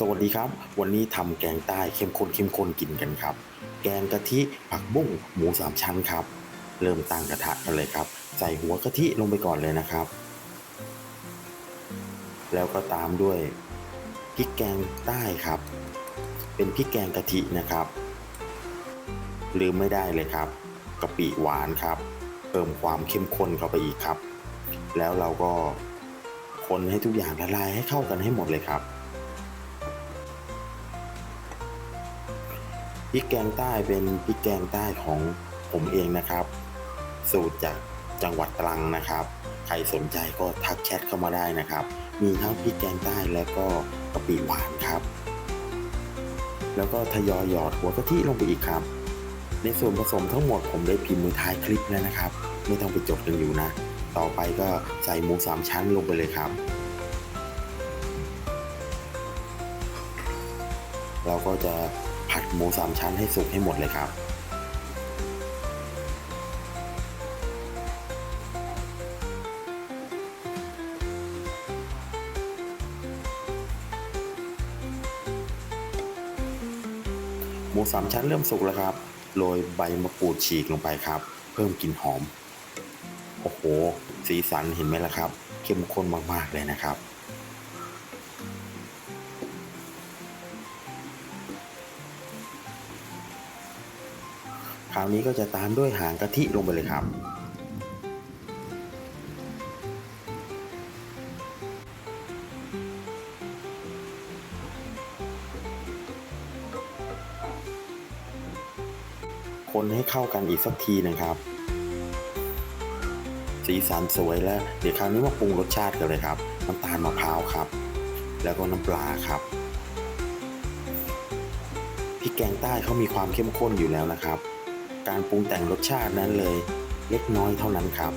สวัสดีครับ วันนี้ทำแกงใต้เข้มข้นเข้มข้นกินกันครับ แกงกะทิผักบุ้งหมูสามชั้นครับ เริ่มตั้งกระทะกันเลยครับ ใส่หัวกะทิลงไปก่อนเลยนะครับ แล้วก็ตามด้วยพริกแกงใต้ครับ เป็นพริกแกงกะทินะครับลืมไม่ได้เลยครับกะปิหวานครับ เพิ่มความเข้มข้นเข้าไปอีกครับ แล้วเราก็คนให้ทุกอย่างละลายให้เข้ากันให้หมดเลยครับ พริกแกงใต้เป็นพริกแกงใต้ของผมเองนะครับ สูตรจากจังหวัดตรังนะครับ ใครสนใจก็ทักแชทเข้ามาได้นะครับ มีทั้งพริกแกงใต้และก็กะปิหวานครับ แล้วก็ทยอยหยอดหัวกะทิลงไปอีกครับ ในส่วนผสมทั้งหมดผมได้พิมพ์มือท้ายคลิปแล้วนะครับ ไม่ต้องไปจดกันอยู่นะ ต่อไปก็ใส่หมูสามชั้นลงไปเลยครับเราก็จะ ผัดหมูสามชั้นให้สุกให้หมดเลยครับ หมูสามชั้นเริ่มสุกแล้วครับ โรยใบมะกรูดฉีกลงไปครับ เพิ่มกลิ่นหอม โอ้โห สีสันเห็นไหมล่ะครับ เข้มข้นมากๆเลยนะครับ ราวนี้ก็จะตามด้วยหางกะทิลงไปเลยครับ คนให้เข้ากันอีกสักทีนะครับ สีสันสวยแล้ว เดี๋ยวคราวนี้มาปรุงรสชาติกันเลยครับ น้ำตาลมะพร้าวครับ แล้วก็น้ำปลาครับพริกแกงใต้เขามีความเข้มข้นอยู่แล้วนะครับ การปรุงแต่งรสชาตินั้นเลย เล็กน้อยเท่านั้นครับ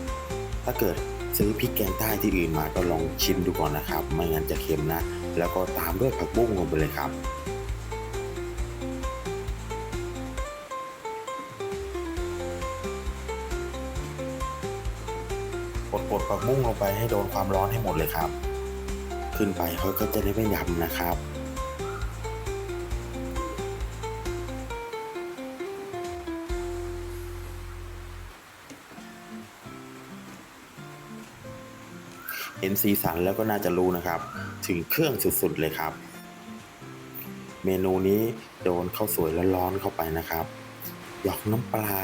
ถ้าเกิดซื้อพริกแกงใต้ที่อื่นมาก็ลองชิมดูก่อนนะครับ ไม่งั้นจะเค็มนะ แล้วก็ตามด้วยผักบุ้งลงไปเลยครับกดกดผักบุ้งลงไปให้โดนความร้อนให้หมดเลยครับ ขึ้นไปเขาก็จะได้ไม่ยำนะครับ เห็นสีสันแล้วก็น่าจะรู้นะครับ ถึงเครื่องสุดๆเลยครับ เมนูนี้โดนข้าวสวยร้อนๆเข้าไปนะครับ หยอกน้ำปลา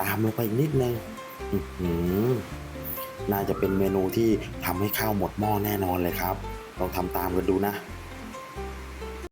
ตามลงไปนิดนึงน่าจะเป็นเมนูที่ทำให้ข้าวหมดหม้อแน่นอนเลยครับ ลองทำตามกันดูนะ